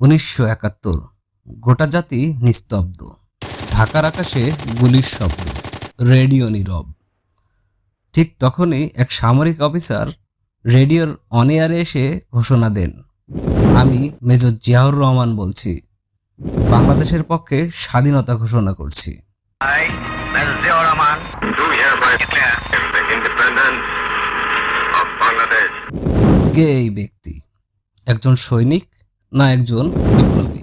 উনিশশো একাত্তর গোটা জাতি নিস্তব্ধ। ঢাকার আকাশে গুলির শব্দ রেডিও নীরব। ঠিক তখনই এক সামরিক অফিসার রেডিওর অনেয়ারে এসে ঘোষণা দেন আমি মেজর জিয়াউর রহমান বলছি। বাংলাদেশের পক্ষে স্বাধীনতা ঘোষণা করছি. কে এই ব্যক্তি? একজন সৈনিক? না একজন বিপ্লবী।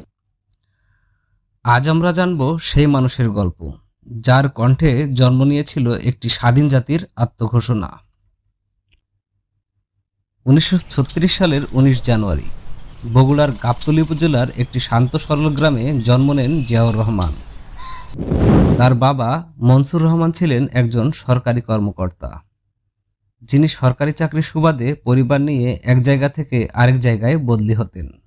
আজ আমরা জানব সেই মানুষের গল্প, যার কণ্ঠে জন্ম নিয়েছিল একটি স্বাধীন জাতির আত্মঘোষণা। উনিশশো ছত্রিশ সালের উনিশ জানুয়ারি, বগুড়ার গাবতলী উপজেলার একটি শান্ত সরল গ্রামে জন্ম নেন জিয়াউর রহমান। তার বাবা মনসুর রহমান ছিলেন একজন সরকারি কর্মকর্তা। যিনি সরকারি চাকরির সুবাদে পরিবার নিয়ে এক জায়গা থেকে আরেক জায়গায় বদলি হতেন।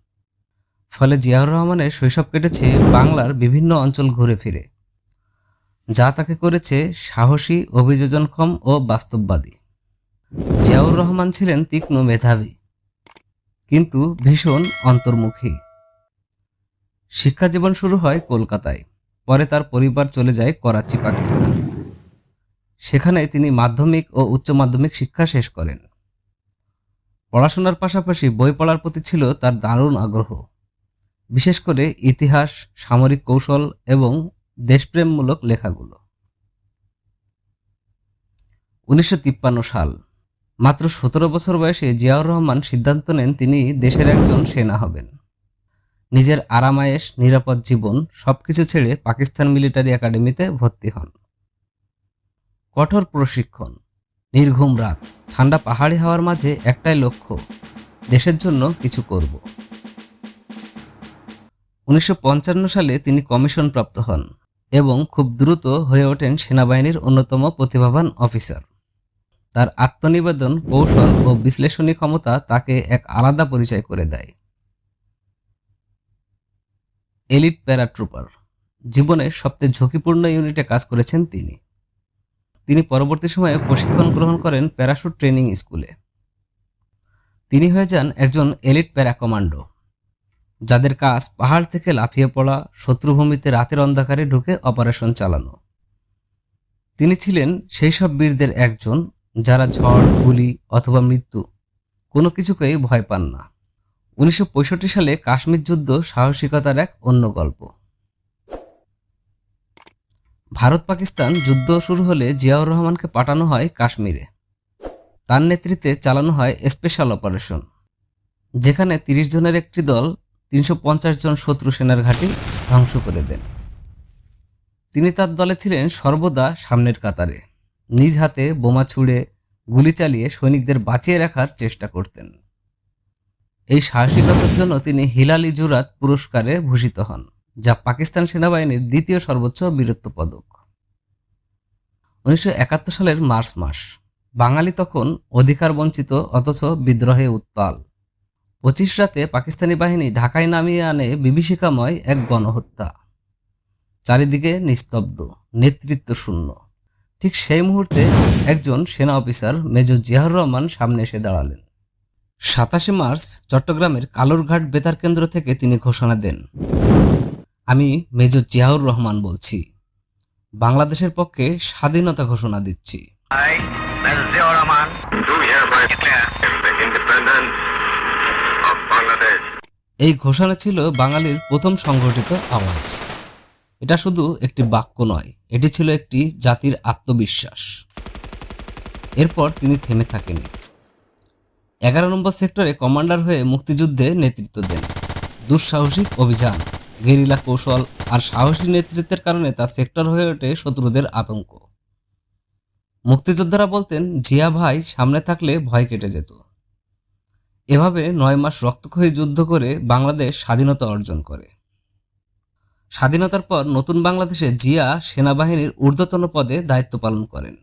ফলে জিয়াউর রহমানের শৈশব কেটেছে বাংলার বিভিন্ন অঞ্চল ঘুরে ফিরে, যা তাকে করেছে সাহসী, অভিযোজনক্ষম ও বাস্তববাদী। জিয়াউর রহমান ছিলেন তীক্ষ্ণ মেধাবী, কিন্তু ভীষণ অন্তর্মুখী। শিক্ষা জীবন শুরু হয় কলকাতায়, পরে তার পরিবার চলে যায় করাচি, পাকিস্তানে। সেখানে তিনি মাধ্যমিক ও উচ্চ মাধ্যমিক শিক্ষা শেষ করেন। পড়াশোনার পাশাপাশি বই পড়ার প্রতি ছিল তার দারুণ আগ্রহ। বিশেষ করে ইতিহাস, সামরিক কৌশল এবং দেশপ্রেমমূলক লেখাগুলো। উনিশশো তিপ্পান্ন সাল, মাত্র সতেরো বছর বয়সে জিয়াউর রহমান সিদ্ধান্ত নেন তিনি দেশের একজন সেনা হবেন। নিজের আরামায়েশ, নিরাপদ জীবন সব কিছু ছেড়ে পাকিস্তান মিলিটারি একাডেমিতে ভর্তি হন। কঠোর প্রশিক্ষণ, নির্ঘুম রাত, ঠান্ডা পাহাড়ি হাওয়ার মাঝে একটাই লক্ষ্য, দেশের জন্য কিছু করব। উনিশশো পঞ্চান্ন সালে তিনি কমিশন প্রাপ্ত হন এবং খুব দ্রুত হয়ে ওঠেন সেনাবাহিনীর অন্যতম প্রতিভাবান অফিসার। তার আত্মনিবেদন, কৌশল ও বিশ্লেষণী ক্ষমতা তাকে এক আলাদা পরিচয় করে দেয়। Elite paratrooper. জীবনের সবচেয়ে ঝুঁকিপূর্ণ ইউনিটে কাজ করেছেন তিনি। তিনি পরবর্তী সময়ে প্রশিক্ষণ গ্রহণ করেন প্যারাশুট ট্রেনিং স্কুলে। তিনি হয়ে যান একজন এলিট প্যারা কমান্ডো যাদের কাজ পাহাড় থেকে লাফিয়ে পড়া শত্রুভূমিতে রাতের অন্ধকারে ঢুকে অপারেশন চালানো। তিনি ছিলেন সেই সব বীরদের একজন যারা ঝড়, গুলি অথবা মৃত্যু কোনো কিছুকেই ভয় পান না। উনিশশো পঁয়ষট্টি সালে কাশ্মীর যুদ্ধ সাহসিকতার এক অন্য গল্প। ভারত পাকিস্তান যুদ্ধ শুরু হলে জিয়াউর রহমানকে পাঠানো হয় কাশ্মীরে। তার নেতৃত্বে চালানো হয় স্পেশাল অপারেশন, যেখানে তিরিশ জনের একটি দল তিনশো পঞ্চাশ জন শত্রু সেনার ঘাঁটি ধ্বংস করে দেন। তিনি তার দলে ছিলেন সর্বদা সামনের কাতারে। নিজ হাতে বোমা ছুঁড়ে গুলি চালিয়ে সৈনিকদের বাঁচিয়ে রাখার চেষ্টা করতেন। এই সাহসিকতার জন্য তিনি হিলালি জুরাত পুরস্কারে ভূষিত হন, যা পাকিস্তান সেনাবাহিনীর দ্বিতীয় সর্বোচ্চ বীরত্ব পদক। উনিশশো একাত্তর সালের মার্চ মাস, বাঙালি তখন অধিকার বঞ্চিত অথচ বিদ্রোহে উত্তাল। পঁচিশ রাতে পাকিস্তানি বাহিনী ঢাকায় নামিয়ে আনে বিভীষিকাময় এক গণহত্যা। চারিদিকে নিস্তব্ধ, নেতৃত্ব শূন্য। ঠিক সেই মুহূর্তে একজন সেনা অফিসার মেজর জিয়াউর রহমান সামনে এসে দাঁড়ালেন। সাতাশে মার্চ চট্টগ্রামের কালুরঘাট বেতার কেন্দ্র থেকে তিনি ঘোষণা দেন, আমি মেজর জিয়াউর রহমান বলছি। বাংলাদেশের পক্ষে স্বাধীনতা ঘোষণা দিচ্ছি। এই ঘোষণা ছিল বাঙালির প্রথম সংগঠিত আওয়াজ। এটা শুধু একটি বাক্য নয়, এটি ছিল একটি জাতির আত্মবিশ্বাস। এরপর তিনি থেমে থাকেনি। এগারো নম্বর সেক্টরে কমান্ডার হয়ে মুক্তিযুদ্ধে নেতৃত্ব দেন। দুঃসাহসিক অভিযান, গেরিলা কৌশল আর সাহসী নেতৃত্বের কারণে তার সেক্টর হয়ে ওঠে শত্রুদের আতঙ্ক। মুক্তিযোদ্ধারা বলতেন, জিয়া ভাই সামনে থাকলে ভয় কেটে যেত। এভাবে নয় মাস রক্তক্ষয়ী যুদ্ধ করে বাংলাদেশ স্বাধীনতা অর্জন করে। স্বাধীনতার পর নতুন বাংলাদেশে জিয়া সেনাবাহিনীর ঊর্ধ্বতন পদে দায়িত্ব পালন করেন।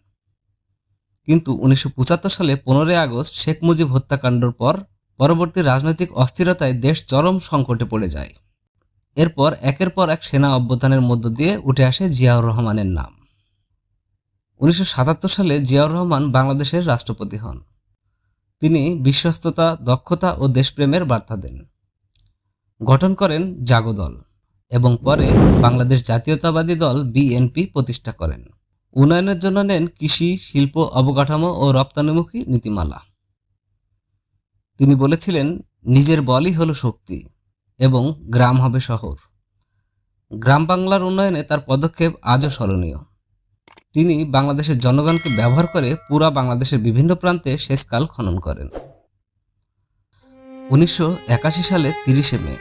কিন্তু উনিশশো পঁচাত্তর সালে পনেরোই আগস্ট শেখ মুজিব হত্যাকাণ্ডের পর পরবর্তী রাজনৈতিক অস্থিরতায় দেশ চরম সংকটে পড়ে যায়। এরপর একের পর এক সেনা অভ্যুত্থানের মধ্য দিয়ে উঠে আসে জিয়াউর রহমানের নাম। উনিশশো সাতাত্তর সালে জিয়াউর রহমান বাংলাদেশের রাষ্ট্রপতি হন। তিনি বিশ্বস্ততা, দক্ষতা ও দেশপ্রেমের বার্তা দেন। গঠন করেন জাগদল এবং পরে বাংলাদেশ জাতীয়তাবাদী দল বিএনপি প্রতিষ্ঠা করেন। উন্নয়নের জন্য নেন কৃষি, শিল্প অবকাঠামো ও রপ্তানিমুখী নীতিমালা। তিনি বলেছিলেন, নিজের বলই হলো শক্তি এবং গ্রাম হবে শহর। গ্রাম বাংলার উন্নয়নে তার পদক্ষেপ আজও স্মরণীয়। তিনি বাংলাদেশের জনগণকে ব্যবহার করে পুরা বাংলাদেশের বিভিন্ন প্রান্তে শেষকাল খনন করেন। উনিশশো একাশি সালে তিরিশে মে,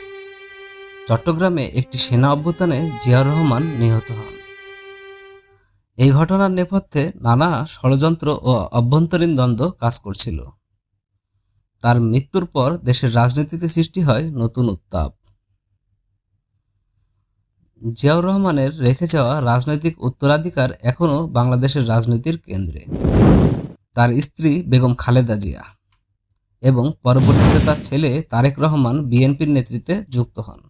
চট্টগ্রামে একটি সেনা অভ্যুত্থানে জিয়াউর রহমান নিহত হন। এই ঘটনার নেপথ্যে নানা ষড়যন্ত্র ও অভ্যন্তরীণ দ্বন্দ্ব কাজ করছিল। তার মৃত্যুর পর দেশের রাজনীতিতে সৃষ্টি হয় নতুন উত্তাপ। জিয়াউর রহমানের রেখে যাওয়া রাজনৈতিক উত্তরাধিকার এখনও বাংলাদেশের রাজনীতির কেন্দ্রে। তার স্ত্রী বেগম খালেদা জিয়া এবং পরবর্তীতে তার ছেলে তারেক রহমান বিএনপির নেতৃত্বে যুক্ত হন।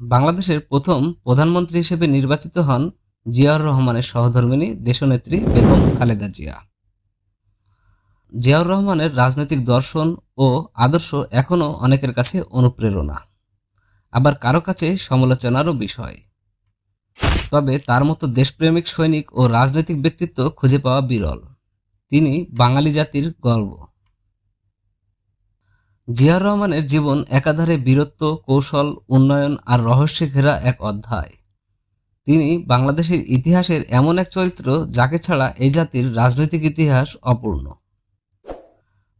বাংলাদেশের প্রথম প্রধানমন্ত্রী হিসেবে নির্বাচিত হন জিয়াউর রহমানের সহধর্মিণী দেশনেত্রী বেগম খালেদা জিয়া। জিয়াউর রহমানের রাজনৈতিক দর্শন ও আদর্শ এখনও অনেকের কাছে অনুপ্রেরণা। আবার কারও কাছে সমালোচনারও বিষয়। তবে তার মতো দেশপ্রেমিক সৈনিক ও রাজনৈতিক ব্যক্তিত্ব খুঁজে পাওয়া বিরল। তিনি বাঙালি জাতির গর্ব। জিয়াউর রহমানের জীবন একাধারে বীরত্ব, কৌশল, উন্নয়ন আর রহস্যে ঘেরা এক অধ্যায়। তিনি বাংলাদেশের ইতিহাসের এমন এক চরিত্র যাকে ছাড়া এই জাতির রাজনৈতিক ইতিহাস অপূর্ণ।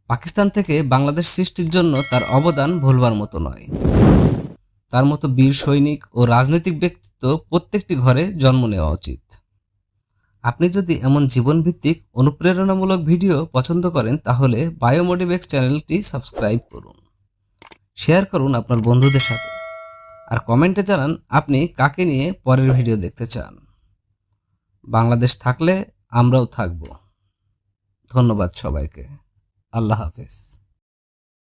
পাকিস্তান থেকে বাংলাদেশ সৃষ্টির জন্য তার অবদান ভুলবার মতো নয়। তার মতো বীর সৈনিক ও রাজনৈতিক ব্যক্তিত্ব প্রত্যেকটি ঘরে জন্ম নেওয়া উচিত। আপনি যদি এমন জীবনভিত্তিক, অনুপ্রেরণামূলক ভিডিও পছন্দ করেন, তাহলে বায়োমোটিভেক্স চ্যানেলটি সাবস্ক্রাইব করুন। শেয়ার করুন আপনার বন্ধুদের সাথে। আর কমেন্টে জানান, আপনি কাকে নিয়ে পরের ভিডিও দেখতে চান? বাংলাদেশ থাকলে আমরাও থাকব। ধন্যবাদ সবাইকে। আল্লাহ হাফেজ।